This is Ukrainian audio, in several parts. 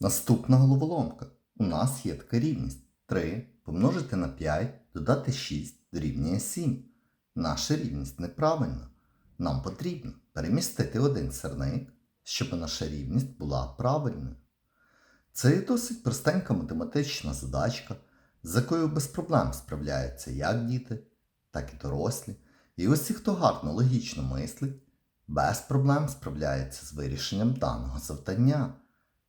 Наступна головоломка. У нас є така рівність. 3 помножити на 5 додати 6 дорівнює 7. Наша рівність неправильна. Нам потрібно перемістити один сирник, щоб наша рівність була правильною. Це є досить простенька математична задачка, з якою без проблем справляються як діти, так і дорослі. І усі, хто гарно логічно мислить, без проблем справляється з вирішенням даного завдання.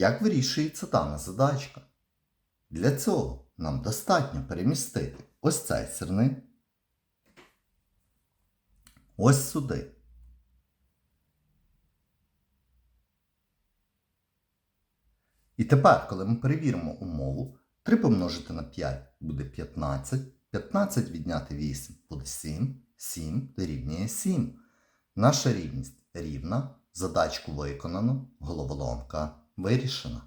Як вирішується дана задачка? Для цього нам достатньо перемістити ось цей сирник ось сюди. І тепер, коли ми перевіримо умову, 3 помножити на 5 буде 15, 15 відняти 8 буде 7, 7 дорівнює 7. Наша рівність рівна, задачку виконано, головоломка вирішена.